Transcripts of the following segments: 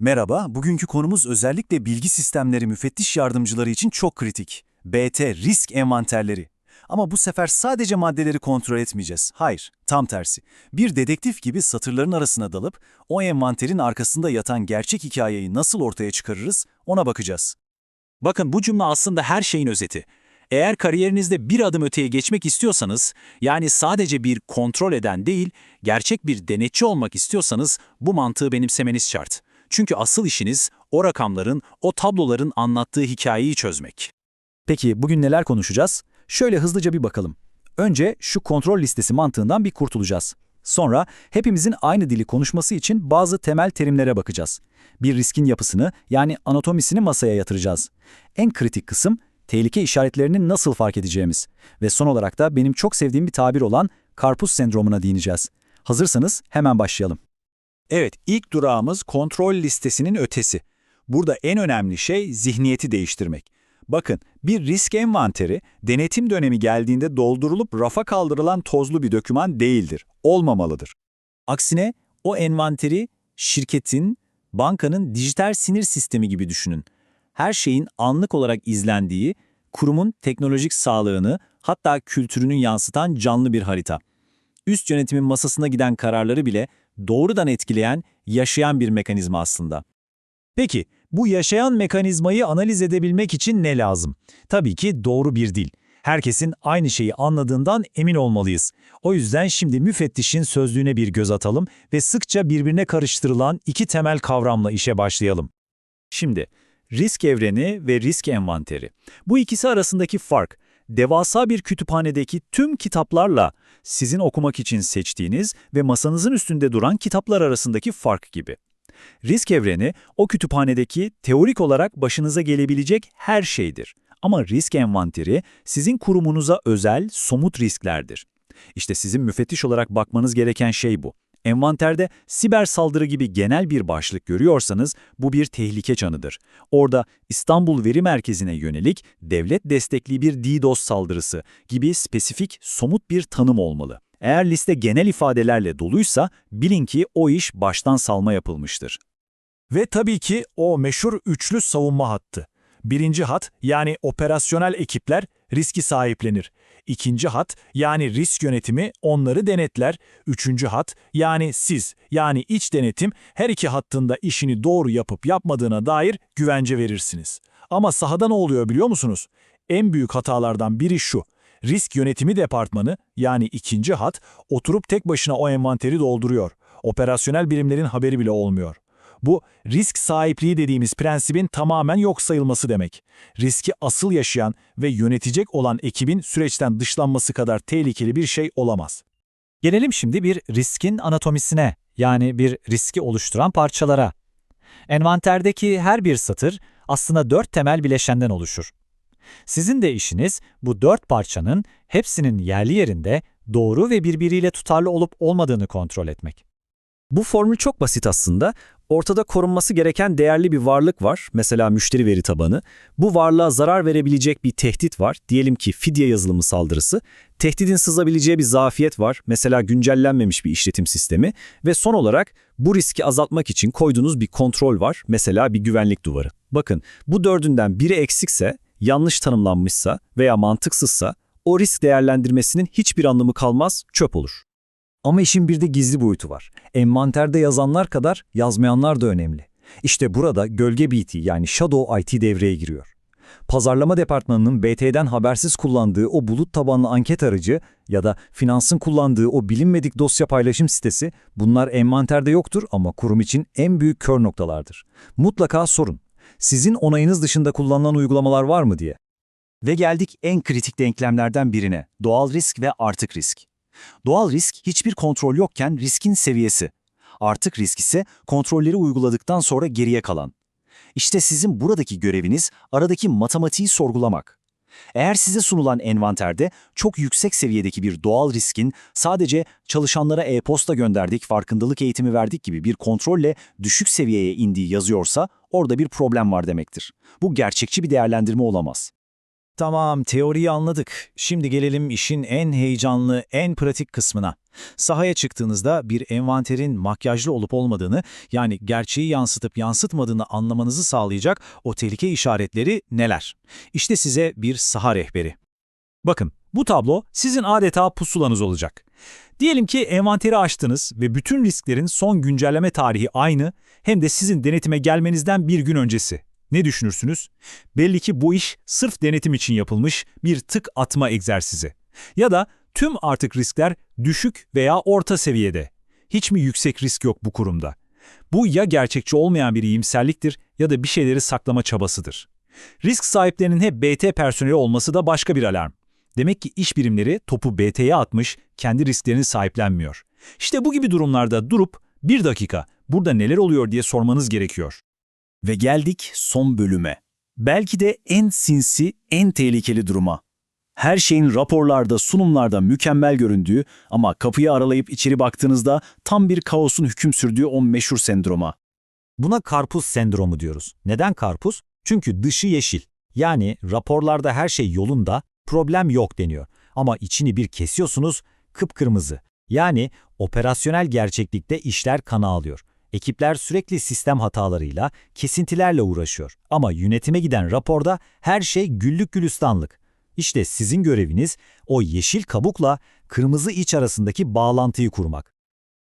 Merhaba, bugünkü konumuz özellikle bilgi sistemleri müfettiş yardımcıları için çok kritik. BT risk envanterleri. Ama bu sefer sadece maddeleri kontrol etmeyeceğiz. Hayır, tam tersi. Bir dedektif gibi satırların arasına dalıp o envanterin arkasında yatan gerçek hikayeyi nasıl ortaya çıkarırız ona bakacağız. Bakın bu cümle aslında her şeyin özeti. Eğer kariyerinizde bir adım öteye geçmek istiyorsanız, yani sadece bir kontrol eden değil, gerçek bir denetçi olmak istiyorsanız bu mantığı benimsemeniz şart. Çünkü asıl işiniz o rakamların, o tabloların anlattığı hikayeyi çözmek. Peki bugün neler konuşacağız? Şöyle hızlıca bir bakalım. Önce şu kontrol listesi mantığından bir kurtulacağız. Sonra hepimizin aynı dili konuşması için bazı temel terimlere bakacağız. Bir riskin yapısını yani anatomisini masaya yatıracağız. En kritik kısım tehlike işaretlerini nasıl fark edeceğimiz. Ve son olarak da benim çok sevdiğim bir tabir olan karpuz sendromuna değineceğiz. Hazırsanız hemen başlayalım. Evet, ilk durağımız kontrol listesinin ötesi. Burada en önemli şey zihniyeti değiştirmek. Bakın, bir risk envanteri denetim dönemi geldiğinde doldurulup rafa kaldırılan tozlu bir doküman değildir, olmamalıdır. Aksine o envanteri şirketin, bankanın dijital sinir sistemi gibi düşünün. Her şeyin anlık olarak izlendiği, kurumun teknolojik sağlığını hatta kültürünü yansıtan canlı bir harita. Üst yönetimin masasına giden kararları bile doğrudan etkileyen, yaşayan bir mekanizma aslında. Peki, bu yaşayan mekanizmayı analiz edebilmek için ne lazım? Tabii ki doğru bir dil. Herkesin aynı şeyi anladığından emin olmalıyız. O yüzden şimdi müfettişin sözlüğüne bir göz atalım ve sıkça birbirine karıştırılan iki temel kavramla işe başlayalım. Şimdi risk evreni ve risk envanteri. Bu ikisi arasındaki fark, devasa bir kütüphanedeki tüm kitaplarla sizin okumak için seçtiğiniz ve masanızın üstünde duran kitaplar arasındaki fark gibi. Risk evreni, o kütüphanedeki teorik olarak başınıza gelebilecek her şeydir. Ama risk envanteri, sizin kurumunuza özel, somut risklerdir. İşte sizin müfettiş olarak bakmanız gereken şey bu. Envanterde siber saldırı gibi genel bir başlık görüyorsanız bu bir tehlike çanıdır. Orada İstanbul Veri Merkezi'ne yönelik devlet destekli bir DDoS saldırısı gibi spesifik, somut bir tanım olmalı. Eğer liste genel ifadelerle doluysa bilin ki o iş baştan salma yapılmıştır. Ve tabii ki o meşhur üçlü savunma hattı. Birinci hat yani operasyonel ekipler riski sahiplenir. İkinci hat yani risk yönetimi onları denetler. Üçüncü hat yani siz yani iç denetim her iki hattında işini doğru yapıp yapmadığına dair güvence verirsiniz. Ama sahada ne oluyor biliyor musunuz? En büyük hatalardan biri şu. Risk yönetimi departmanı yani ikinci hat oturup tek başına o envanteri dolduruyor. Operasyonel birimlerin haberi bile olmuyor. Bu risk sahipliği dediğimiz prensibin tamamen yok sayılması demek. Riski asıl yaşayan ve yönetecek olan ekibin süreçten dışlanması kadar tehlikeli bir şey olamaz. Gelelim şimdi bir riskin anatomisine, yani bir riski oluşturan parçalara. Envanterdeki her bir satır aslında dört temel bileşenden oluşur. Sizin de işiniz bu dört parçanın hepsinin yerli yerinde doğru ve birbiriyle tutarlı olup olmadığını kontrol etmek. Bu formül çok basit aslında. Ortada korunması gereken değerli bir varlık var, mesela müşteri veri tabanı. Bu varlığa zarar verebilecek bir tehdit var, diyelim ki fidye yazılımı saldırısı. Tehdidin sızabileceği bir zafiyet var, mesela güncellenmemiş bir işletim sistemi. Ve son olarak bu riski azaltmak için koyduğunuz bir kontrol var, mesela bir güvenlik duvarı. Bakın bu dördünden biri eksikse, yanlış tanımlanmışsa veya mantıksızsa o risk değerlendirmesinin hiçbir anlamı kalmaz, çöp olur. Ama işin bir de gizli boyutu var. Envanterde yazanlar kadar yazmayanlar da önemli. İşte burada gölge BT yani Shadow IT devreye giriyor. Pazarlama departmanının BT'den habersiz kullandığı o bulut tabanlı anket aracı ya da finansın kullandığı o bilinmedik dosya paylaşım sitesi bunlar envanterde yoktur ama kurum için en büyük kör noktalardır. Mutlaka sorun. Sizin onayınız dışında kullanılan uygulamalar var mı diye. Ve geldik en kritik denklemlerden birine, doğal risk ve artık risk. Doğal risk hiçbir kontrol yokken riskin seviyesi. Artık risk ise kontrolleri uyguladıktan sonra geriye kalan. İşte sizin buradaki göreviniz aradaki matematiği sorgulamak. Eğer size sunulan envanterde çok yüksek seviyedeki bir doğal riskin sadece çalışanlara e-posta gönderdik, farkındalık eğitimi verdik gibi bir kontrolle düşük seviyeye indiği yazıyorsa orada bir problem var demektir. Bu gerçekçi bir değerlendirme olamaz. Tamam, teoriyi anladık. Şimdi gelelim işin en heyecanlı, en pratik kısmına. Sahaya çıktığınızda bir envanterin makyajlı olup olmadığını, yani gerçeği yansıtıp yansıtmadığını anlamanızı sağlayacak o tehlike işaretleri neler? İşte size bir saha rehberi. Bakın, bu tablo sizin adeta pusulanız olacak. Diyelim ki envanteri açtınız ve bütün risklerin son güncelleme tarihi aynı, hem de sizin denetime gelmenizden bir gün öncesi. Ne düşünürsünüz? Belli ki bu iş sırf denetim için yapılmış bir tık atma egzersizi. Ya da tüm artık riskler düşük veya orta seviyede. Hiç mi yüksek risk yok bu kurumda? Bu ya gerçekçi olmayan bir iyimserliktir ya da bir şeyleri saklama çabasıdır. Risk sahiplerinin hep BT personeli olması da başka bir alarm. Demek ki iş birimleri topu BT'ye atmış, kendi risklerini sahiplenmiyor. İşte bu gibi durumlarda durup bir dakika burada neler oluyor diye sormanız gerekiyor. Ve geldik son bölüme. Belki de en sinsi, en tehlikeli duruma. Her şeyin raporlarda, sunumlarda mükemmel göründüğü ama kapıyı aralayıp içeri baktığınızda tam bir kaosun hüküm sürdüğü o meşhur sendroma. Buna karpuz sendromu diyoruz. Neden karpuz? Çünkü dışı yeşil. Yani raporlarda her şey yolunda, problem yok deniyor. Ama içini bir kesiyorsunuz, kıpkırmızı. Yani operasyonel gerçeklikte işler kana alıyor. Ekipler sürekli sistem hatalarıyla, kesintilerle uğraşıyor. Ama yönetime giden raporda her şey güllük gülistanlık. İşte sizin göreviniz o yeşil kabukla kırmızı iç arasındaki bağlantıyı kurmak.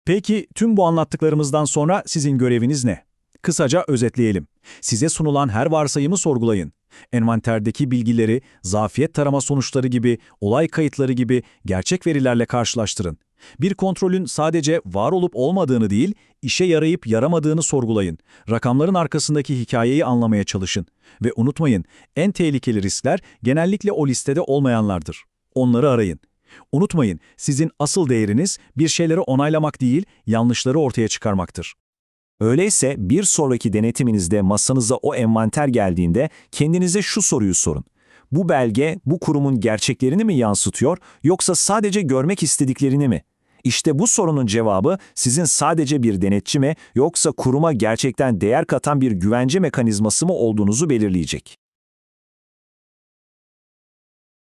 Peki tüm bu anlattıklarımızdan sonra sizin göreviniz ne? Kısaca özetleyelim. Size sunulan her varsayımı sorgulayın. Envanterdeki bilgileri, zafiyet tarama sonuçları gibi, olay kayıtları gibi gerçek verilerle karşılaştırın. Bir kontrolün sadece var olup olmadığını değil, işe yarayıp yaramadığını sorgulayın. Rakamların arkasındaki hikayeyi anlamaya çalışın. Ve unutmayın, en tehlikeli riskler genellikle o listede olmayanlardır. Onları arayın. Unutmayın, sizin asıl değeriniz bir şeyleri onaylamak değil, yanlışları ortaya çıkarmaktır. Öyleyse bir sonraki denetiminizde masanıza o envanter geldiğinde kendinize şu soruyu sorun. Bu belge bu kurumun gerçeklerini mi yansıtıyor yoksa sadece görmek istediklerini mi? İşte bu sorunun cevabı sizin sadece bir denetçi mi yoksa kuruma gerçekten değer katan bir güvence mekanizması mı olduğunuzu belirleyecek.